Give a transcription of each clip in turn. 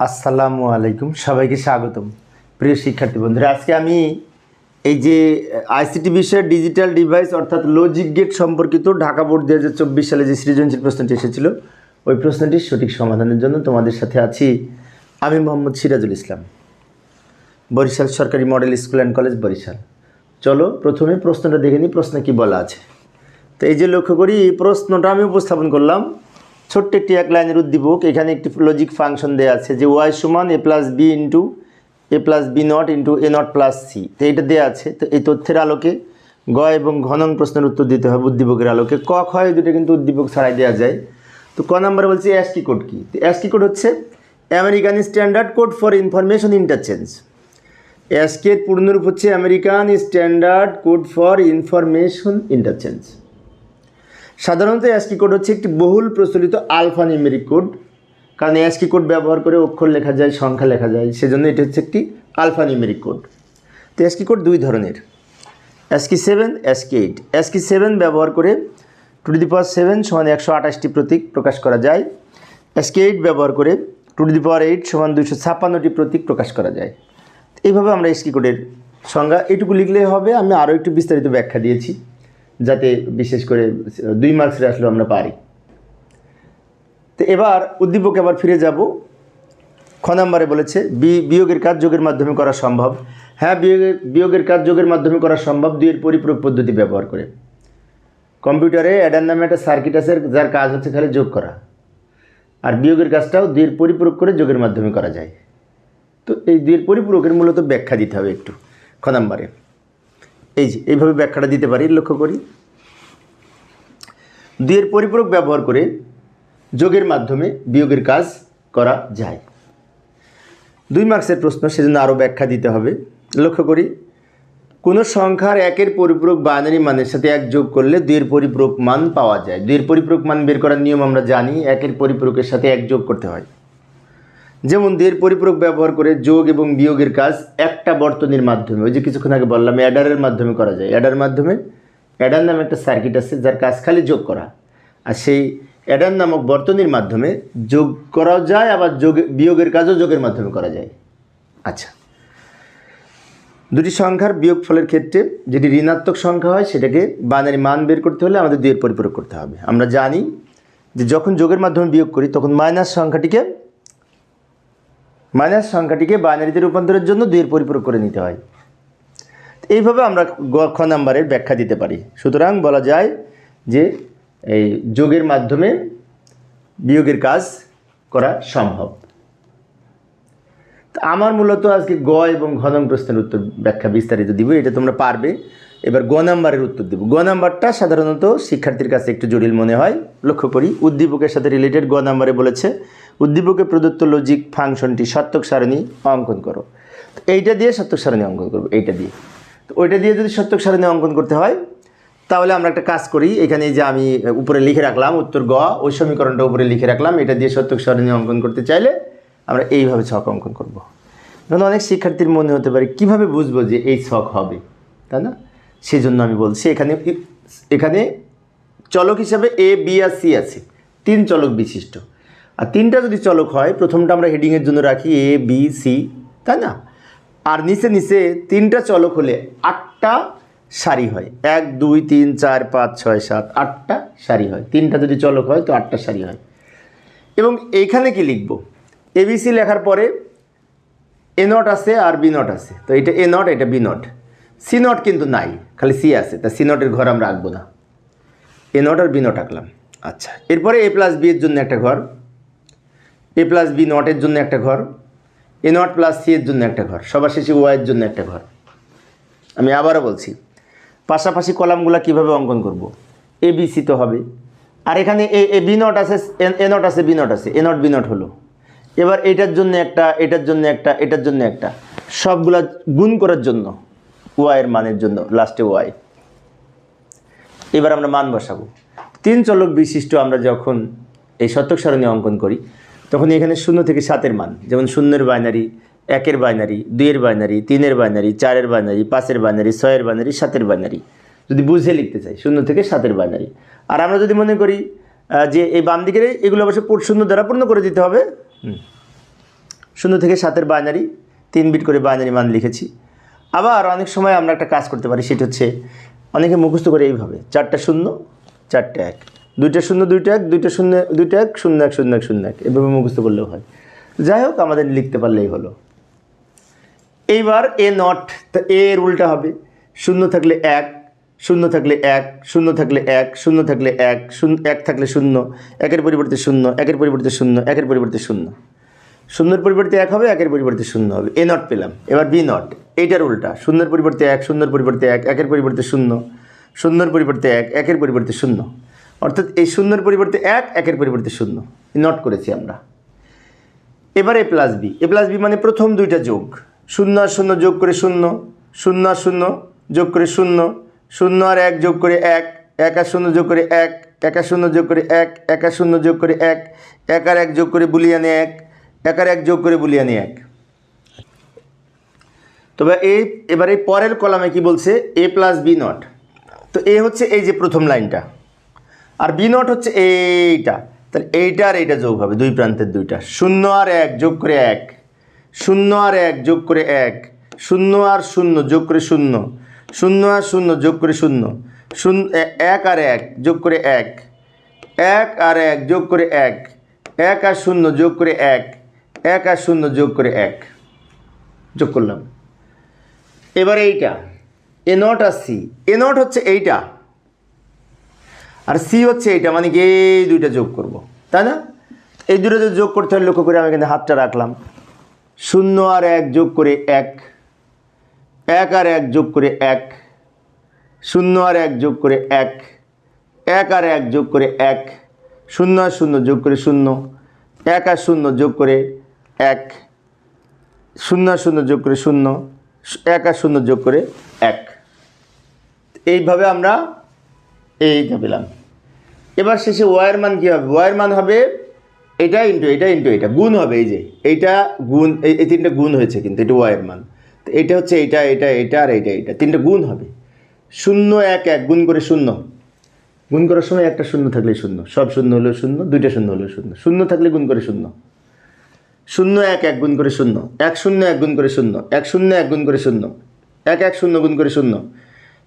আসসালামু আলাইকুম, সবাইকে স্বাগতম। প্রিয় শিক্ষার্থী বন্ধুরা, আজকে আমি এই যে আইসিটি বিষয়ের ডিজিটাল ডিভাইস অর্থাৎ লজিক গেট সম্পর্কিত ঢাকা বোর্ড দু চব্বিশ সালে যে সৃজনশীল প্রশ্নটি এসেছিল, ওই প্রশ্নটির সঠিক সমাধানের জন্য তোমাদের সাথে আছি আমি মোহাম্মদ সিরাজুল ইসলাম, বরিশাল সরকারি model school and college Barishal. চলো প্রথমে প্রশ্নটা দেখে নিই, প্রশ্নে কী বলা আছে। তো এই যে লক্ষ্য করি প্রশ্নটা আমি উপস্থাপন করলাম ছোট্ট একটি এক লাইনের উদ্দীপক, এখানে একটি লজিক ফাংশন দেওয়া আছে যে ওয়াই সমান A plus B into A plus B not into A not plus C তো এটা দেওয়া আছে। তো এই তথ্যের আলোকে গ এবং ঘনং প্রশ্নের উত্তর দিতে হবে উদ্দীপকের আলোকে। ক ক্ষয় দুটো কিন্তু উদ্দীপক ছাড়াই দেওয়া যায়। তো ক নাম্বারে বলছি অ্যাসকি কোড কি? তো অ্যাসকি কোড হচ্ছে American standard code for information interchange অ্যাসকের পূর্ণরূপ হচ্ছে American standard code for information interchange সাধারণত অ্যাসকি কোড হচ্ছে একটি বহুল প্রচলিত আলফা নিউমেরিক কোড কারণ অ্যাসকি কোড ব্যবহার করে অক্ষর লেখা যায়, সংখ্যা লেখা যায়, সেজন্য এটি হচ্ছে একটি আলফা নিউমেরিক কোড তো অ্যাসকি কোড দুই ধরনের। ASCII seven ASCII eight ASCII seven ব্যবহার করে টু দি পাওয়ার সেভেন সমান একশো আঠাশটি প্রতীক প্রকাশ করা যায়। অ্যাসকি এইট ব্যবহার করে টু দি পাওয়ার এইট সমান দুশো ছাপ্পান্নটি প্রতীক প্রকাশ করা যায়। এইভাবে আমরা এসকি কোডের সংজ্ঞা এটুকু লিখলেই হবে, আমি আরও একটু বিস্তারিত ব্যাখ্যা দিয়েছি। যাতে বিশেষ করে দুই মার্কসের আসলেও আমরা পারি। তো এবার উদ্দীপকে আবার ফিরে যাব। খ নাম্বারে বলেছে, বি, বিয়োগের কাজ যোগের মাধ্যমে করা সম্ভব। হ্যাঁ বিয়োগের বিয়োগের কাজ যোগের মাধ্যমে করা সম্ভব দুইয়ের পরিপূরক পদ্ধতি ব্যবহার করে। কম্পিউটারে অ্যাডার নামে একটা সার্কিট আছে, যার কাজ হচ্ছে খালি যোগ করা। আর বিয়োগের কাজটাও দুইয়ের পরিপূরক করে যোগের মাধ্যমে করা যায়। তো এই দুইয়ের পরিপূরকের মূলত ব্যাখ্যা দিতে হবে একটু। খ নাম্বারে এই যে, এইভাবে ব্যাখ্যাটা দিতে পারি, লক্ষ্য করি। দুইয়ের পরিপূরক ব্যবহার করে যোগের মাধ্যমে বিয়োগের কাজ করা যায়। দুই মার্কসের প্রশ্ন, সেজন্য আরও ব্যাখ্যা দিতে হবে। লক্ষ্য করি, কোনো সংখ্যার একের পরিপূরক বাইনারি মানের সাথে এক যোগ করলে দুইয়ের পরিপূরক মান পাওয়া যায়। দুইয়ের পরিপূরক মান বের করার নিয়ম আমরা জানি, একের পরিপূরকের সাথে এক যোগ করতে হয়। যেমন দুইয়ের পরিপূরক ব্যবহার করে যোগ এবং বিয়োগের কাজ একটা বর্তনীর মাধ্যমে, ওই যে কিছুক্ষণ আগে বললাম, অ্যাডারের মাধ্যমে করা যায়। অ্যাডার মাধ্যমে, অ্যাডার নামে একটা সার্কিট আছে যার কাজ খালি যোগ করা। আর সেই অ্যাডার নামক বর্তনীর মাধ্যমে যোগ করা যায়, আবার যোগ, বিয়োগের কাজও যোগের মাধ্যমে করা যায়। আচ্ছা। দুটি সংখ্যার বিয়োগ ফলের ক্ষেত্রে যেটি ঋণাত্মক সংখ্যা হয়, সেটাকে বানারি মান বের করতে হলে আমাদের দুইয়ের পরিপূরক করতে হবে। আমরা জানি যে যখন যোগের মাধ্যমে বিয়োগ করি, তখন মাইনাস সংখ্যাটিকে মাইনাস সংখ্যাটিকে বাইনারিতে রূপান্তরের জন্য দুইয়ের পরিপূরক করে নিতে হয়। এইভাবে আমরা খ নাম্বারের ব্যাখ্যা দিতে পারি। সুতরাং বলা যায় যে এই যোগের মাধ্যমে বিয়োগের কাজ করা সম্ভব। তা আমার মূলত আজকে গ এবং ঘ নং প্রশ্নের উত্তর ব্যাখ্যা বিস্তারিত দিব, এটা তোমরা পারবে। এবার গ নাম্বারের উত্তর দেব। গ নাম্বারটা সাধারণত শিক্ষার্থীর কাছে একটু জটিল মনে হয়, লক্ষ্য করি। উদ্দীপকের সাথে রিলেটেড গ নাম্বারে বলেছে, উদ্দীপকে প্রদত্ত লজিক ফাংশনটি সত্যক সারণী অঙ্কন করো। এইটা দিয়ে সত্যক সারণী অঙ্কন করব, এইটা দিয়ে। তো ওইটা দিয়ে যদি সত্যক সারণী অঙ্কন করতে হয়, তাহলে আমরা একটা কাজ করি। এখানে যে আমি উপরে লিখে রাখলাম, উত্তর গ, ওই সমীকরণটা উপরে লিখে রাখলাম। এটা দিয়ে সত্যক সারণী অঙ্কন করতে চাইলে আমরা এইভাবে ছক অঙ্কন করব। এখন অনেক শিক্ষার্থীর মনে হতে পারে, কীভাবে বুঝব যে এই ছক হবে? তাই না? সেই জন্য আমি বলছি, এখানে এখানে চলক হিসাবে এ বি আর সি আছে। তিন চলক বিশিষ্ট। আর তিনটা যদি চলক হয়, প্রথমটা আমরা হেডিংয়ের জন্য রাখি এ বি সি তাই না? আর নিচে নিচে তিনটা চলক হলে আটটা সারি হয়। এক, দুই, তিন, চার, পাঁচ, ছয়, সাত, আটটা সারি হয়। তিনটা যদি চলক হয়, তো আটটা সারি হয়। এবং এইখানে কি লিখব? এবিসি লেখার পরে এ নট আছে আর বি নট আছে। তো এটা এ নট এটা বি নট সি নট কিন্তু নাই, খালি সি আছে, তা সি নটের ঘর আমরা আঁকবো না। এ নট আর বি নট আঁকলাম। আচ্ছা এরপরে এ প্লাস বি এর জন্য একটা ঘর, এ প্লাস বি নটের জন্য একটা ঘর, এ নট প্লাস সি এর জন্য একটা ঘর, সবার শেষে ওয়াইয়ের জন্য একটা ঘর। আমি আবারও বলছি, পাশাপাশি কলামগুলো কীভাবে অঙ্কন করব? এ, বি, সি তো হবে। আর এখানে এ এ, বি নট আছে এ নট আছে, বি নট আছে, এ নট, বি নট হলো। এবার এটার জন্য একটা, এটার জন্য একটা, এটার জন্য একটা, সবগুলা গুণ করার জন্য ওয়াইয়ের মানের জন্য লাস্টে ওয়াই এবার আমরা মান বসাবো। তিন চলক বিশিষ্ট আমরা যখন এই শতক সারণী অঙ্কন করি, তখন এখানে শূন্য থেকে সাতের মান, যেমন শূন্যের বাইনারি একের বাইনারি দুইয়ের বাইনারি তিনের বাইনারি চারের বাইনারি পাঁচের বাইনারি ছয়ের বাইনারি সাতের বাইনারি যদি বুঝে লিখতে চাই, শূন্য থেকে সাতের বাইনারি আর আমরা যদি মনে করি যে এই বাম দিকের এগুলো অবশ্য শূন্য দ্বারা পূর্ণ করে দিতে হবে। শূন্য থেকে সাতের বাইনারি তিন বিট করে বাইনারি মান লিখেছি। আবার অনেক সময় আমরা একটা কাজ করতে পারি, সেটা হচ্ছে অনেকে মুখস্থ করে এইভাবে, চারটা শূন্য, চারটে এক। দুইটা শূন্য, দুইটা এক, দুইটা শূন্য, দুইটা এক, শূন্য এক শূন্য এক শূন্য এক। এভাবে মুখস্থ করলেও হয়। যাই হোক, আমাদের লিখতে পারলেই হলো। এইবার এ নট, তা এ এর উল্টা হবে। শূন্য থাকলে এক, শূন্য থাকলে এক, শূন্য থাকলে এক, শূন্য থাকলে এক শূন্য এক থাকলে শূন্য, একের পরিবর্তে শূন্য, একের পরিবর্তে শূন্য, একের পরিবর্তে শূন্য। শূন্যের পরিবর্তে এক হবে, একের পরিবর্তে শূন্য হবে। এ নট পেলাম। এবার বি নট। এইটার উল্টা। শূন্যের পরিবর্তে এক, শূন্যের পরিবর্তে এক, একের পরিবর্তে শূন্য, শূন্যর পরিবর্তে এক, একের পরিবর্তে শূন্য। অর্থাৎ এই শূন্যর পরিবর্তে এক, একের পরিবর্তে শূন্য। নট করেছি আমরা। এবার A plus B A plus B মানে প্রথম দুইটা যোগ। শূন্য আর শূন্য যোগ করে শূন্য শূন্য আর শূন্য যোগ করে শূন্য শূন্য আর এক যোগ করে এক এক আর শূন্য যোগ করে এক এক আর শূন্য যোগ করে এক এক আর শূন্য যোগ করে এক এক আর এক যোগ করে বুলিয়ানে এক এক আর এক যোগ করে বুলিয়ানে এক। তবে এই, এবার এই পরের কলামে কি বলছে? এ প্লাস বি নট তো এ হচ্ছে এই যে প্রথম লাইনটা। আর বি নট হচ্ছে এইটা। তাহলে এইটা আর এইটা যোগ হবে, দুই প্রান্তের দুইটা। শূন্য আর এক যোগ করে এক। শূন্য আর এক যোগ করে এক। শূন্য আর শূন্য যোগ করে শূন্য। শূন্য আর শূন্য যোগ করে শূন্য। শূন্য এক আর এক যোগ করে এক। এক আর এক যোগ করে এক। এক আর শূন্য যোগ করে এক। এক আর শূন্য যোগ করে এক। যোগ করলাম। এবার এইটা। এ নট আর সি। এ নট হচ্ছে এইটা। আর সি হচ্ছে এইটা মানে কি এই দুইটা যোগ করব। তাই না? এই দুটো যদি যোগ করতে হয়, লক্ষ্য করে আমি কিন্তু হাতটা রাখলাম। শূন্য আর এক যোগ করে এক। এক আর এক যোগ করে এক। শূন্য আর এক যোগ করে এক। এক আর এক যোগ করে এক। শূন্য আর শূন্য যোগ করে শূন্য। এক আর শূন্য যোগ করে এক। শূন্য শূন্য যোগ করে শূন্য। এক আর শূন্য যোগ করে এক। এইভাবে আমরা এইটা পেলাম এবার শেষে ওয়ার মান কী হবে? ওয়ার মান হবে এটা ইন্টু এটা ইন্টু এটা। গুণ হবে এই যে, এইটা গুণ, এই তিনটা গুণ হয়েছে কিন্তু, এটা ওয়ার মান। তো এটা হচ্ছে এইটা এটা এটা আর এইটা এইটা। তিনটা গুণ হবে। শূন্য এক এক, গুণ করে শূন্য। গুণ করার সময় একটা শূন্য থাকলে শূন্য। সব শূন্য হলেও শূন্য, দুইটা শূন্য হলেও শূন্য। শূন্য থাকলে গুণ করে শূন্য। শূন্য এক এক গুণ করে শূন্য। এক শূন্য এক গুণ করে শূন্য। এক শূন্য এক গুণ করে শূন্য। এক এক শূন্য গুণ করে শূন্য।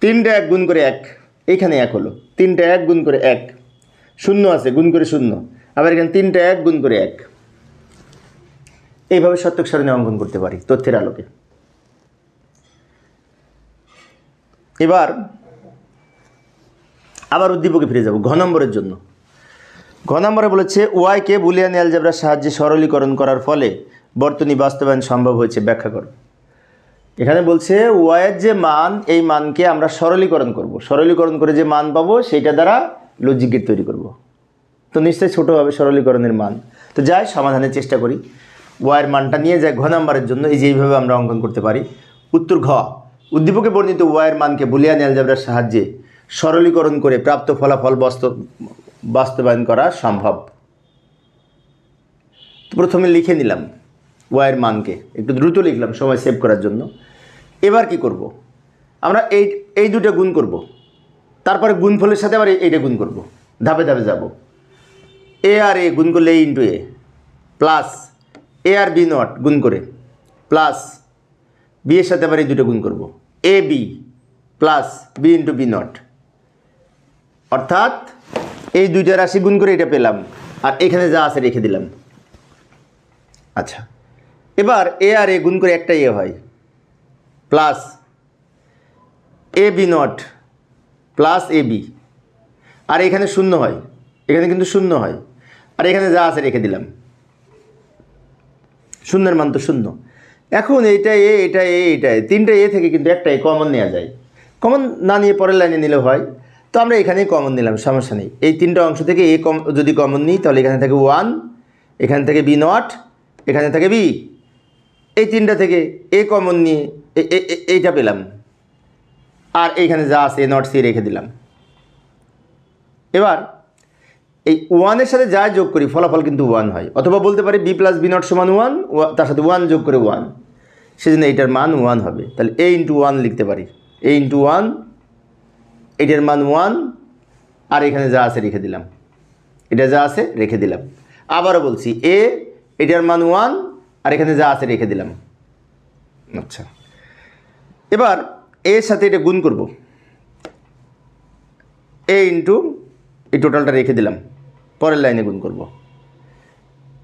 তিনটা এক গুণ করে এক। এইখানে এক হলো। তিনটা এক গুণ করে এক। শূন্য আছে, গুণ করে শূন্য। আবার এখানে তিনটা এক গুণ করে এক। এইভাবে সত্যক সারণী অঙ্কন করতে পারি তথ্যের আলোকে। এবার আবার উদ্দীপকে ফিরে যাব ঘ নম্বরের জন্য। ঘ নম্বরে বলেছে ওয়াইকে বুলিয়ান অ্যালজেব্রার সাহায্যে সরলীকরণ করার ফলে বর্তনী বাস্তবায়ন সম্ভব হয়েছে, ব্যাখ্যা করো। এখানে বলছে ওয়াইয়ের যে মান, এই মানকে আমরা সরলীকরণ করব। সরলীকরণ করে যে মান পাবো, সেইটা দ্বারা লজিক গেট তৈরি করব। তো নিশ্চয়ই ছোটো হবে সরলীকরণের মান। তো যাই, সমাধানের চেষ্টা করি। ওয়াইয়ের মানটা নিয়ে যায় ঘ নাম্বারের জন্য, এই যে এইভাবে আমরা অঙ্কন করতে পারি। উত্তর ঘ, উদ্দীপকে বর্ণিত ওয়াইয়ের মানকে বুলিয়ান অ্যালজেব্রার সাহায্যে সরলীকরণ করে প্রাপ্ত ফলাফল বাস্তব বাস্তবায়ন করা সম্ভব প্রথমে লিখে নিলাম ওয়াইয়ের মানকে একটু দ্রুত লিখলাম, সময় সেভ করার জন্য এবার কি করব। আমরা এই এই দুটো গুণ করব। তারপরে গুণফলের সাথে আবার এইটা গুণ করব। ধাপে ধাপে যাব এ আর এ গুণ করলে A into A plus A R B not গুণ করে প্লাস বি এর সাথে আবার এই দুটো গুণ করব A B plus B into B not অর্থাৎ এই দুইটা রাশি গুণ করে এটা পেলাম। আর এখানে যা আছে রেখে দিলাম। আচ্ছা। এবার এ আর এ গুণ করে একটা এ হয়। Plus A B not plus A B. আর এখানে শূন্য হয়। এখানে কিন্তু শূন্য হয়। আর এখানে যা আছে রেখে দিলাম। শূন্যের মান তো শূন্য। এখন এইটা এ, এটা এ এটা তিনটা এ থেকে কিন্তু একটা এ কমন নেওয়া যায়। কমন না নিয়ে পরের লাইনে নিলে হয়। তো আমরা এখানেই কমন নিলাম, সমস্যা নেই। এই তিনটা অংশ থেকে এ কম যদি কমন নিই, তাহলে এখানে থাকে ওয়ান এখান থেকে বি নট এখানে থাকে বি এই তিনটা থেকে এ কমন নিয়ে এইটা পেলাম। আর এইখানে যা আছে এ নট সি রেখে দিলাম। এবার, এই ওয়ানের সাথে যা যোগ করি, ফলাফল কিন্তু ওয়ান হয়। অথবা বলতে পারি বি প্লাস বি নট সমান ওয়ান তার সাথে ওয়ান যোগ করে ওয়ান সেজন্য এইটার মান ওয়ান হবে। তাহলে এ ইন্টু ওয়ান লিখতে পারি। এ ইন্টু ওয়ান এটার মান ওয়ান আর এখানে যা আছে রেখে দিলাম। এটা যা আছে রেখে দিলাম। আবারও বলছি এ এটার মান ওয়ান আর এখানে যা আছে রেখে দিলাম। আচ্ছা। এবার এর সাথে এটা গুণ করব। এ ইন্টু এই টোটালটা রেখে দিলাম। পরের লাইনে গুণ করব।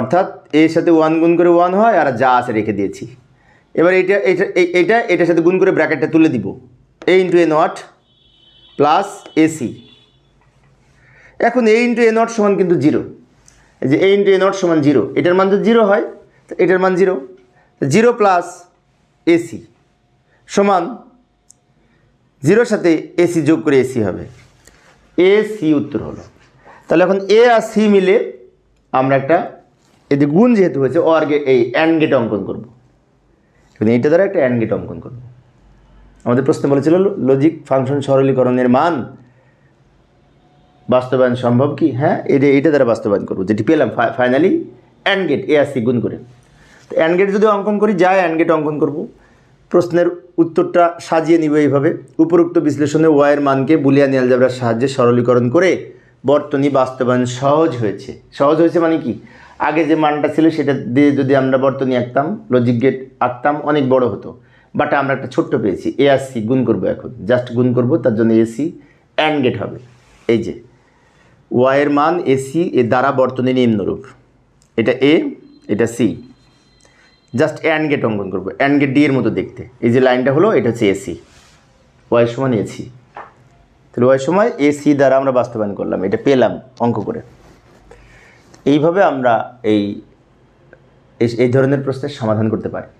অর্থাৎ এর সাথে ওয়ান গুণ করে ওয়ান হয়, আর যা আছে রেখে দিয়েছি। এবার এটা এইটা এটার সাথে গুণ করে ব্র্যাকেটটা তুলে দিব। A into A not plus AC এখন এ ইন্টু এ নট সমান কিন্তু জিরো যে এ ইন্টু এ নট সমান জিরো এটার মান যদি জিরো হয়, তো এটার মান জিরো জিরো প্লাস এসি সমান জিরোর সাথে এসি যোগ করে এসি হবে। এ সি উত্তর হলো। তাহলে এখন এ আর সি মিলে আমরা একটা এতে গুণ যেহেতু হয়েছে ও আর গে- এই অ্যান্ড গেট অঙ্কন করব। এখন এইটা দ্বারা একটা অ্যান্ড গেট অঙ্কন করব। আমাদের প্রশ্ন বলেছিল লজিক ফাংশন সরলীকরণের মান বাস্তবায়ন সম্ভব কি? হ্যাঁ এটা এটা দ্বারা বাস্তবায়ন করব। যেটি পেলাম ফাইনালি অ্যান্ড গেট এ আর সি গুণ করে। তো অ্যান্ড গেট যদি অঙ্কন করি যাই অ্যান্ড গেট অঙ্কন করব। প্রশ্নের উত্তরটা সাজিয়ে নিব এইভাবে। উপরোক্ত বিশ্লেষণে ওয়াইয়ের মানকে বুলিয়ান অ্যালজাবরার সাহায্যে সরলীকরণ করে বর্তনী বাস্তবায়ন সহজ হয়েছে। সহজ হয়েছে মানে কি? আগে যে মানটা ছিল, সেটা দিয়ে যদি আমরা বর্তনী আঁকতাম লজিক গেট আঁকতাম, অনেক বড় হতো। বাট আমরা একটা ছোট্ট পেয়েছি এ আর সি গুণ করব এখন। জাস্ট গুণ করব, তার জন্য এসি অ্যান্ড গেট হবে। এই যে ওয়াইয়ের মান এসি এর দ্বারা বর্তনী নিম্নরূপ। এটা এ এটা সি জাস্ট অ্যান্ড গেট অঙ্কন করব। অ্যান্ড গেট ডি এর মতো দেখতে। এই যে লাইনটা হলো, এটা হচ্ছে এসি ওয়াই সমান এসি তাহলে ওয়াই সময় এসি দ্বারা আমরা বাস্তবায়ন করলাম। এটা পেলাম অঙ্ক করে। এইভাবে আমরা এই- এই ধরনের প্রশ্নের সমাধান করতে পারি।